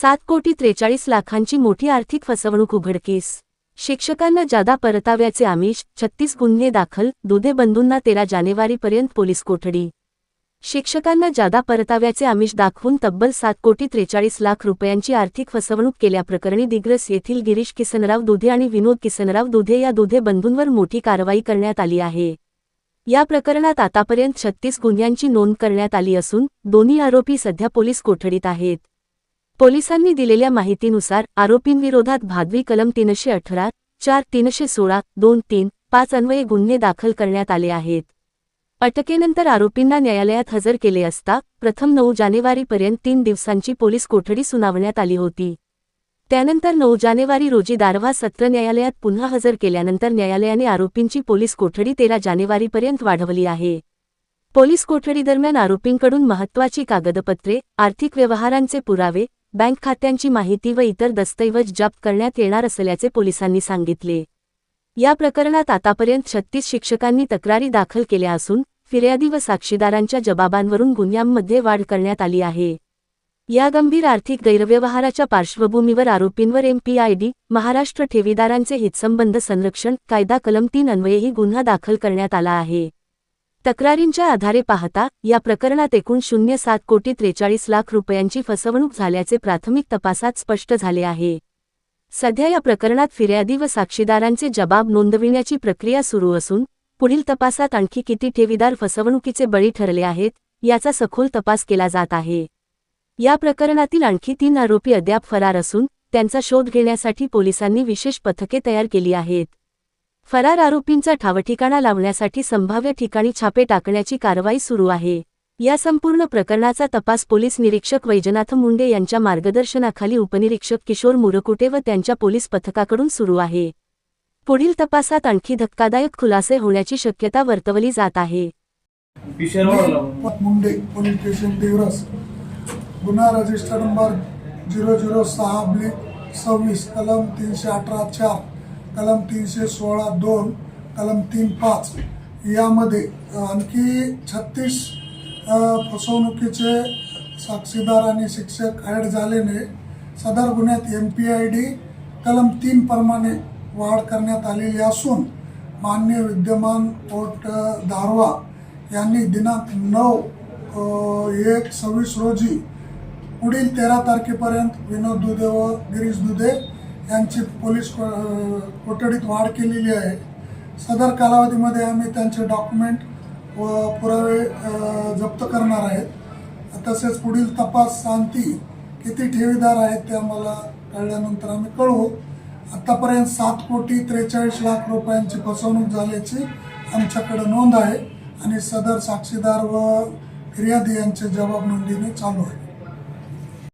सात कोटी त्रेचाळीस लाखांची मोठी आर्थिक फसवणूक उघडकीस शिक्षकांना जादा परताव्याचे आमिष छत्तीस गुन्हे दाखल दुधे बंधूंना तेरा जानेवारीपर्यंत पोलीस कोठडी. शिक्षकांना जादा परताव्याचे आमिष दाखवून तब्बल सात कोटी त्रेचाळीस लाख रुपयांची आर्थिक फसवणूक केल्याप्रकरणी दिग्रस येथील गिरीश किसनराव दुधे आणि विनोद किसनराव दुधे या दुधे बंधूंवर मोठी कारवाई करण्यात आली आहे. या प्रकरणात आतापर्यंत छत्तीस गुन्ह्यांची नोंद करण्यात आली असून दोन्ही आरोपी सध्या पोलीस कोठडीत आहेत. पोलिसांनी दिलेल्या माहितीनुसार आरोपींविरोधात भादवी कलम तीनशे अठरा चार तीनशे सोळा दोन तीन पाच अन्वये गुन्हे दाखल करण्यात आले आहेत. अटकेनंतर आरोपींना न्यायालयात हजर केले असता प्रथम नऊ जानेवारीपर्यंत तीन दिवसांची पोलीस कोठडी सुनावण्यात आली होती. त्यानंतर नऊ जानेवारी रोजी दारव्हा सत्र न्यायालयात पुन्हा हजर केल्यानंतर न्यायालयाने आरोपींची पोलीस कोठडी तेरा जानेवारीपर्यंत वाढवली आहे. पोलीस कोठडीदरम्यान आरोपींकडून महत्त्वाची कागदपत्रे आर्थिक व्यवहारांचे पुरावे बँक खात्यांची माहिती व इतर दस्तऐवज जप्त करण्यात येणार असल्याचे पोलिसांनी सांगितले. या प्रकरणात आतापर्यंत छत्तीस शिक्षकांनी तक्रारी दाखल केल्या असून फिर्यादी व साक्षीदारांच्या जबाबांवरून गुन्ह्यांमध्ये वाढ करण्यात आली आहे. या गंभीर आर्थिक गैरव्यवहाराच्या पार्श्वभूमीवर आरोपींवर एमपीआयडी महाराष्ट्र ठेवीदारांचे हितसंबंध संरक्षण कायदा कलम तीन अन्वयेही गुन्हा दाखल करण्यात आला आहे. तक्रारींच्या आधारे पाहता या प्रकरणात एकूण शून्य सात कोटी त्रेचाळीस लाख रुपयांची फसवणूक झाल्याचे प्राथमिक तपासात स्पष्ट झाले आहे. सध्या या प्रकरणात फिर्यादी व साक्षीदारांचे जबाब नोंदविण्याची प्रक्रिया सुरू असून पुढील तपासात आणखी किती ठेवीदार फसवणुकीचे बळी ठरले आहेत याचा सखोल तपास केला जात आहे. या प्रकरणातील आणखी तीन आरोपी अद्याप फरार असून त्यांचा शोध घेण्यासाठी पोलिसांनी विशेष पथके तयार केली आहेत. फरार आरोपींचा ठावठिकाणा लावण्यासाठी संभाव्य ठिकाणी छापे टाकण्याची कारवाई सुरू आहे. या संपूर्ण प्रकरणाचा तपास पोलीस निरीक्षक वैजनाथ मुंडे यांच्या मार्गदर्शनाखाली उपनिरीक्षक किशोर मुरकुटे व त्यांच्या पोलीस पथकाकडून सुरू आहे. पुढील तपासात आणखी धक्कादायक खुलासे होण्याची शक्यता वर्तवली जात आहे. मुंडे पोलीस स्टेशन दिवरस. गुन्हा रजिस्टर नंबर झिरो झिरो सहा सव्वीस कलम तीनशे अठरा चार. कलम तीनशे सोळा दोन कलम तीन पाच. यामध्ये आणखी छत्तीस फसवणुकीचे साक्षीदार आणि शिक्षक ॲड झाल्याने सदर गुन्ह्यात एम पी आय डी कलम तीन प्रमाणे वाढ करण्यात आलेली असून मान्य विद्यमान कोर्ट दारवा यांनी दिनांक नऊ एक सव्वीस रोजी पुढील तेरा तारखेपर्यंत विनोद दुधे व गिरीश दुधे यांची पोलीस को- कोठडीत वाढ केलेली आहे. सदर कालावधीमध्ये आम्ही त्यांचे डॉक्युमेंट व पुरावे जप्त करणार आहेत. तसेच पुढील तपास सांगती किती ठेवीदार आहेत ते आम्हाला कळल्यानंतर आम्ही कळवू. आत्तापर्यंत सात कोटी त्रेचाळीस लाख रुपयांची फसवणूक झाल्याची आमच्याकडे नोंद आहे आणि सदर साक्षीदार व फिर्यादी यांचे जबाब नोंदणी चालू आहे.